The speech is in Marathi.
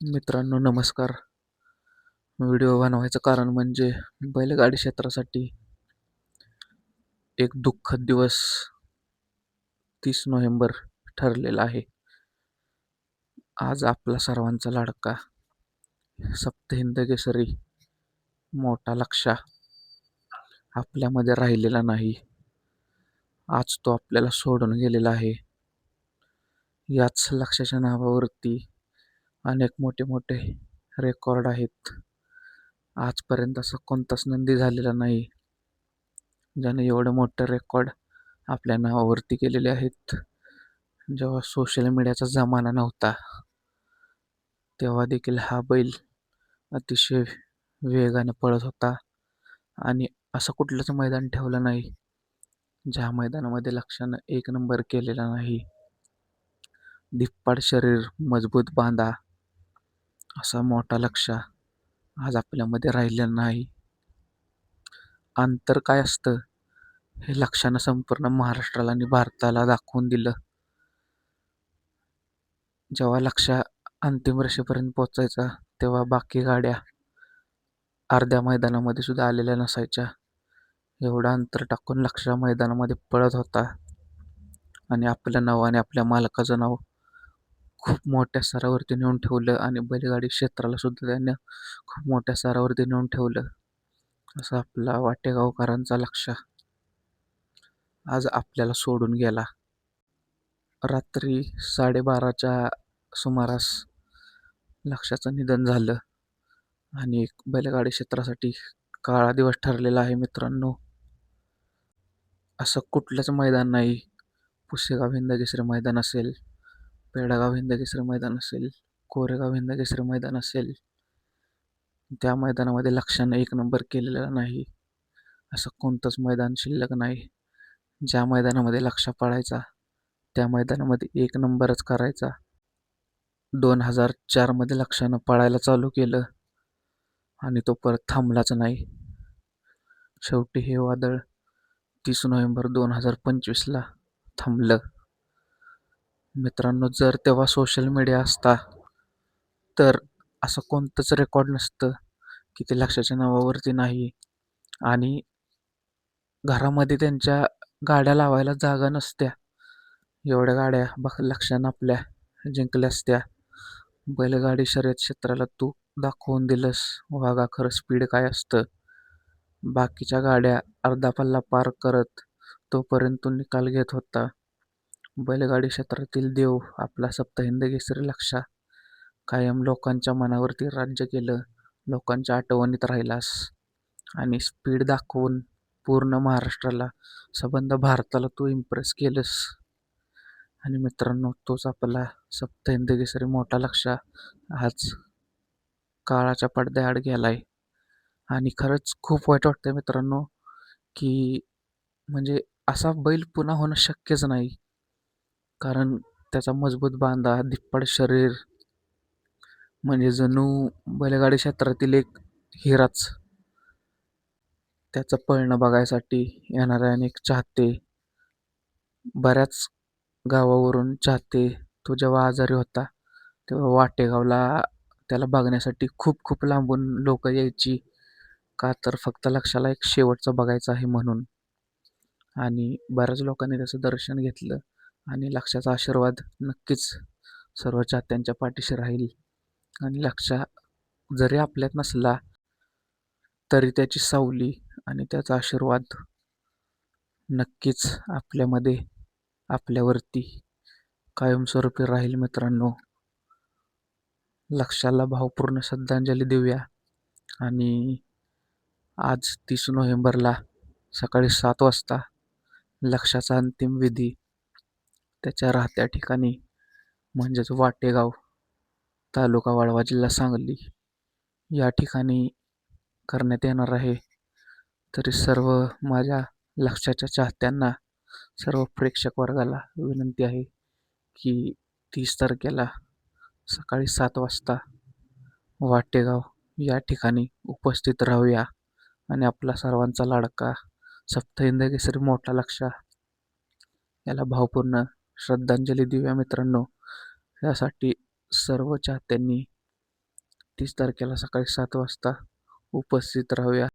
मित्रांनो नमस्कार. व्हिडिओ बनवायचं कारण म्हणजे बैलगाडी क्षेत्रासाठी एक दुःखद दिवस तीस नोव्हेंबर ठरलेला आहे. आज आपला सर्वांचा लाडका सप्तहिंद केसरी मोठा लक्षा आपल्यामध्ये राहिलेला नाही. आज तो आपल्याला सोडून गेलेला आहे. याच लक्षाच्या नावावरती अनेक मोठे मोठे रेकॉर्ड आहेत. आजपर्यंत असा कोणताच नंदी झालेला नाही ज्याने एवढे मोठे रेकॉर्ड आपल्या नावावरती केलेले आहेत. जेव्हा सोशल मीडियाचा जमाना नव्हता तेव्हा देखील हा बैल अतिशय वेगाने पळत होता आणि असं कुठलंच मैदान ठेवलं नाही ज्या मैदानामध्ये लक्षानं एक नंबर केलेला नाही. धिप्पाड शरीर मजबूत बांधा असा मोठा लक्ष आज आपल्यामध्ये राहिलेला नाही. अंतर काय असतं? हे लक्षानं संपूर्ण महाराष्ट्राला आणि भारताला दाखवून दिलं. जेव्हा लक्ष अंतिम रेषेपर्यंत पोचायचा तेव्हा बाकी गाड्या अर्ध्या मैदानामध्ये सुद्धा आलेल्या नसायच्या. एवढं अंतर टाकून लक्ष मैदानामध्ये पळत होता. आणि आपलं नाव आणि आपल्या मालकाचं नाव खूप मोठ्या स्तरावरती नेऊन ठेवलं आणि बैलगाडी क्षेत्राला सुद्धा त्यानं खूप मोठ्या स्तरावरती नेऊन ठेवलं. असं आपला वाटेगावकरांचा लक्ष आज आपल्याला सोडून गेला. रात्री साडेबाराच्या सुमारास लक्षाचं निधन झालं आणि एक बैलगाडी क्षेत्रासाठी काळा दिवस ठरलेला आहे मित्रांनो. असं कुठलंच मैदान नाही. पुसेगाव हिंदकेसरी मैदान असेल. पेडागाव हिंदकेसरी मैदान असेल कोरेगाव हिंदकेसरी मैदान असेल त्या मैदानामध्ये लक्षानं एक नंबर केलेला नाही. असं कोणतंच मैदान शिल्लक नाही. ज्या मैदानामध्ये लक्ष पाळायचा त्या मैदानामध्ये एक नंबरच करायचा. दोन हजार चारमध्ये लक्षानं पळायला चालू केलं आणि तो परत थांबलाच नाही. शेवटी हे वादळ तीस नोव्हेंबर दोन हजार पंचवीसला थांबलं. मित्रांनो जर तेव्हा सोशल मीडिया असता तर असं कोणतंच रेकॉर्ड नसतं की ते लक्षाच्या नावावरती नाही. आणि घरामध्ये त्यांच्या गाड्या लावायला जागा नसत्या. एवढ्या गाड्या बघ लक्षानं आपल्या जिंकल्या असत्या. बैलगाडी शर्यत क्षेत्राला तू दाखवून दिलंस. वागा खरं स्पीड काय असतं? बाकीच्या गाड्या अर्धा पल्ला पार करत तोपर्यंत तो निकाल घेत होता. बैलगाडी क्षेत्रातील देव आपला सप्तहिंद केसरी लक्षा कायम लोकांच्या मनावरती राज्य केलं लोकांच्या आठवणीत राहिलास. आणि स्पीड दाखवून पूर्ण महाराष्ट्राला सबंध भारताला तू इम्प्रेस केलंस. आणि मित्रांनो तोच आपला सप्तहिंद केसरी मोठा लक्ष आज काळाच्या पडद्याआड गेलाय. आणि खरंच खूप वाईट वाटतंय मित्रांनो की म्हणजे असा बैल पुन्हा होणं शक्यच नाही. कारण त्याचा मजबूत बांधा धिप्पाड शरीर म्हणजे जणू बैलगाडी क्षेत्रातील एक हिराच. त्याचं पळणं बघायसाठी येणारे अनेक चाहते. बऱ्याच गावावरून चाहते. तो जेव्हा आजारी होता तेव्हा वाटेगावला त्याला बघण्यासाठी खूप खूप लांबून लोक यायची. का तर फक्त लक्षाला एक शेवटचं बघायचं आहे म्हणून. आणि बऱ्याच लोकांनी त्याचं दर्शन घेतलं. आणि लक्षाचा आशीर्वाद नक्कीच सर्व चाहत्यांच्या पाठीशी राहील. आणि लक्षा जरी आपल्यात नसला तरी त्याची सावली आणि त्याचा आशीर्वाद नक्कीच आपल्यामध्ये आपल्यावरती कायमस्वरूपी राहील मित्रांनो. लक्षाला भावपूर्ण श्रद्धांजली देऊया. आणि आज तीस नोव्हेंबरला सकाळी सात वाजता लक्षाचा अंतिम विधी त्याच्या राहत्या ठिकाणी म्हणजेच वाटेगाव तालुका वाळवा जिल्हा सांगली या ठिकाणी करण्यात येणार आहे. तरी सर्व माझ्या लक्षाच्या चाहत्यांना सर्व प्रेक्षक वर्गाला विनंती आहे की तीस तारखेला सकाळी सात वाजता वाटेगाव या ठिकाणी उपस्थित राहूया आणि आपला सर्वांचा लाडका सप्तहिंद केसरी मोठा लक्षा याला भावपूर्ण श्रद्धांजली देऊया मित्रांनो. यासाठी सर्व चाहत्यांनी तीस तारखेला सकाळी सात वाजता उपस्थित राहूया.